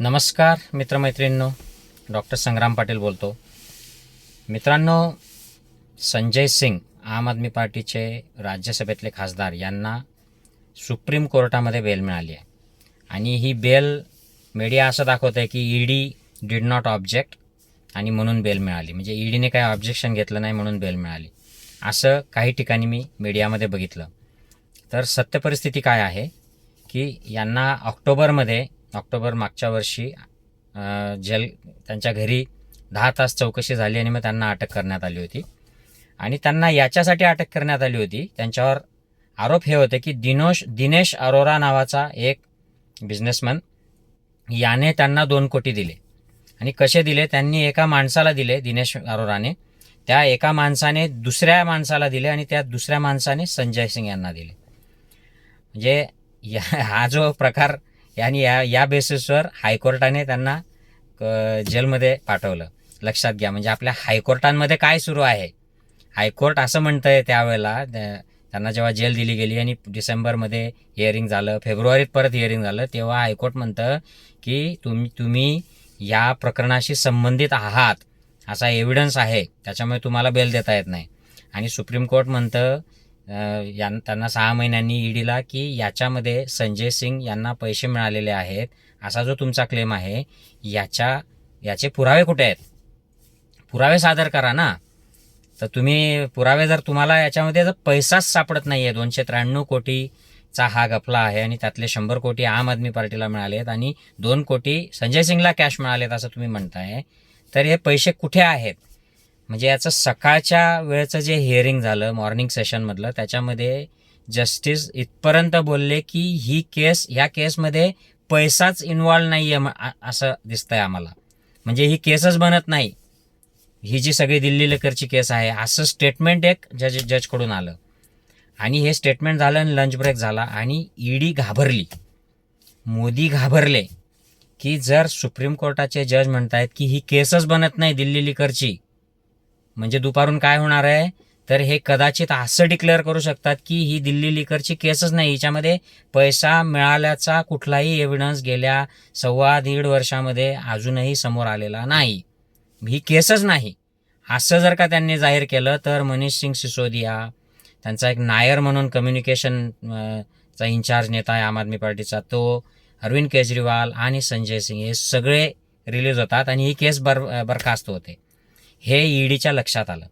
नमस्कार मित्रमैत्रिणींनो. डॉक्टर संग्राम पाटील बोलतो. मित्रांनो संजय सिंग आम आदमी पार्टीचे राज्यसभेतले खासदार यांना सुप्रीम कोर्टामध्ये बेल मिळाली आहे. आणि ही बेल मीडिया असं दाखवत आहे की ईडी डिड नॉट ऑब्जेक्ट आणि म्हणून बेल मिळाली. म्हणजे ईडीने काही ऑब्जेक्शन घेतलं नाही म्हणून बेल मिळाली. असं काही ठिकाणी मी मीडियामध्ये बघितलं. तर सत्य परिस्थिती काय आहे? की यांना ऑक्टोबरमध्ये ऑक्टोबर मागच्या वर्षी जल त्यांच्या घरी दहा तास चौकशी झाली आणि मग त्यांना अटक करण्यात आली होती. आणि त्यांना याच्यासाठी अटक करण्यात आली होती. त्यांच्यावर आरोप हे होते की दिनोश दिनेश अरोरा नावाचा एक बिझनेसमॅन याने त्यांना दोन कोटी दिले. आणि कसे दिले? त्यांनी एका माणसाला दिले दिनेश अरोराने. त्या एका माणसाने दुसऱ्या माणसाला दिले आणि त्या दुसऱ्या माणसाने संजय सिंग यांना दिले. म्हणजे या हा जो प्रकार यांनी या या बेसिसवर हायकोर्टाने त्यांना क- जेलमध्ये पाठवलं. लक्षात घ्या म्हणजे आपल्या हायकोर्टांमध्ये काय सुरू आहे? हायकोर्ट असं म्हणतं आहे त्यावेळेला त्यांना जेव्हा जेल दिली गेली आणि डिसेंबरमध्ये हिअरिंग झालं फेब्रुवारीत परत हिअरिंग झालं तेव्हा हायकोर्ट म्हणतं की तुम तुम्ही या प्रकरणाशी संबंधित आहात. असा एव्हिडन्स आहे. त्याच्यामुळे तुम्हाला बेल देता येत नाही. आणि सुप्रीम कोर्ट म्हणतं यां त्यांना सहा महिन्यांनी ईडीला की याच्यामध्ये संजय सिंग यांना पैसे मिळालेले आहेत असा जो तुमचा क्लेम आहे याच्या याचे पुरावे कुठे आहेत? पुरावे सादर करा ना. तर तुम्ही पुरावे जर तुम्हाला याच्यामध्ये जर पैसाच सापडत नाही आहे दोनशे त्र्याण्णव कोटीचा हा गफला आहे आणि त्यातले शंभर कोटी आम आदमी पार्टीला मिळाले आहेत आणि दोन कोटी संजय सिंगला कॅश मिळालेत असं तुम्ही म्हणताय तर हे पैसे कुठे आहेत? म्हणजे याचं सकाळच्या वेळचं जे हिअरिंग झालं मॉर्निंग सेशनमधलं त्याच्यामध्ये जस्टिस इथपर्यंत बोलले की ही केस ह्या केसमध्ये पैसाच इन्व्हॉल्व नाही आहे असं दिसतंय आम्हाला. म्हणजे ही केसच बनत नाही. ही जी सगळी दिल्ली लेकरची केस आहे असं स्टेटमेंट एक जज जजकडून आलं. आणि हे स्टेटमेंट झालं आणि लंच ब्रेक झाला आणि ईडी घाबरली. मोदी घाबरले की जर सुप्रीम कोर्टाचे जज म्हणतायत की ही केसच बनत नाही दिल्ली लिकरची म्हणजे दुपारून काय होणार आहे? तर हे कदाचित असं डिक्लेअर करू शकतात की ही दिल्ली लिकरची केसच नाही. हिच्यामध्ये पैसा मिळाल्याचा कुठलाही एव्हिडन्स गेल्या सव्वा दीड वर्षामध्ये अजूनही समोर आलेला नाही. ही केसच नाही. असं जर का त्यांनी जाहीर केलं तर मनीष सिंग सिसोदिया त्यांचा एक नायर म्हणून कम्युनिकेशन चा इन्चार्ज नेता आहे आम आदमी पार्टीचा तो अरविंद केजरीवाल आणि संजय सिंग हे सगळे रिलीज होतात आणि ही केस बर बरखास्त होते. हे ईडीच्या लक्षात आलं.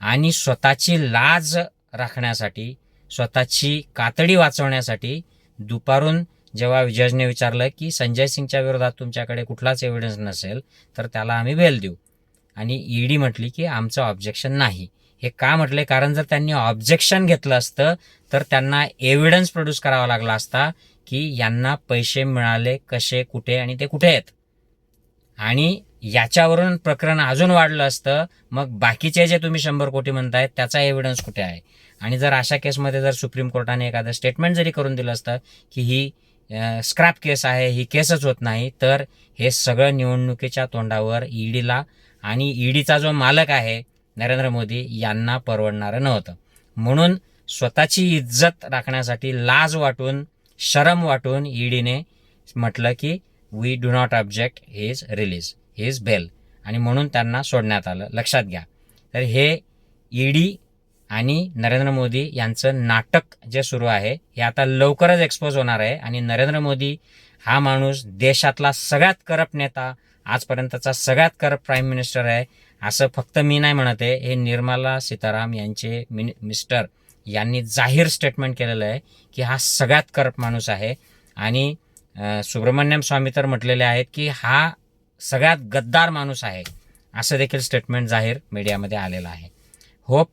आणि स्वतःची लाज राखण्यासाठी स्वतःची कातडी वाचवण्यासाठी दुपारून जेव्हा जजने विचारलं की संजय सिंगच्या विरोधात तुमच्याकडे कुठलाच एव्हिडन्स नसेल तर त्याला आम्ही बेल देऊ. आणि ईडी म्हटली की आमचं ऑब्जेक्शन नाही. हे का म्हटले? कारण जर त्यांनी ऑब्जेक्शन घेतलं असतं तर त्यांना एव्हिडन्स प्रोड्यूस करावा लागला असता की यांना पैसे मिळाले कसे कुठे आणि ते कुठे आहेत? आणि याच्यावरून प्रकरण अजून वाढलं असतं. मग बाकीचे जे तुम्ही शंभर कोटी म्हणतायत त्याचा एव्हिडन्स कुठे आहे? आणि जर अशा केसमध्ये जर सुप्रीम कोर्टाने एखादं स्टेटमेंट जरी करून दिलं असतं की ही स्क्रॅप केस आहे ही केसच होत नाही तर हे सगळं निवडणुकीच्या तोंडावर ईडीला आणि ईडीचा जो मालक आहे नरेंद्र मोदी यांना परवडणारं नव्हतं. म्हणून स्वतःची इज्जत राखण्यासाठी लाज वाटून शरम वाटून ईडीने म्हटलं की we do not object his release his bail आणि म्हणून त्यांना सोडण्यात आलं. लक्षात घ्या. तर हे ईडी आणि नरेंद्र मोदी यांचं नाटक जे सुरू आहे हे आता लवकरच एक्सपोज होणार आहे. आणि नरेंद्र मोदी हा माणूस देशातला सगळ्यात करप्ट नेता आजपर्यंतचा सगळ्यात करप्ट प्राईम मिनिस्टर आहे असं फक्त मी नाही म्हणत आहे. हे निर्मला सीताराम यांचे मिनि मिस्टर यांनी जाहीर स्टेटमेंट केलेलं आहे की हा सगळ्यात करप्ट माणूस आहे. आणि सुब्रमण्यम स्वामी तर म्हटलेले आहेत की हा सगळ्यात गद्दार माणूस आहे असं देखील स्टेटमेंट जाहीर मीडियामध्ये आलेलं आहे. होप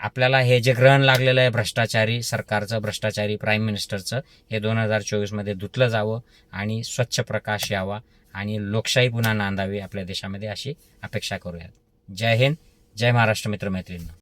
आपल्याला हे जे ग्रहण लागलेलं आहे भ्रष्टाचारी सरकारचं भ्रष्टाचारी प्राईम मिनिस्टरचं हे दोन हजार चोवीसमध्ये धुतलं जावं आणि स्वच्छ प्रकाश यावा आणि लोकशाही पुन्हा नांदावी आपल्या देशामध्ये अशी अपेक्षा करूयात. जय हिंद जय महाराष्ट्र मित्रमैत्रिणी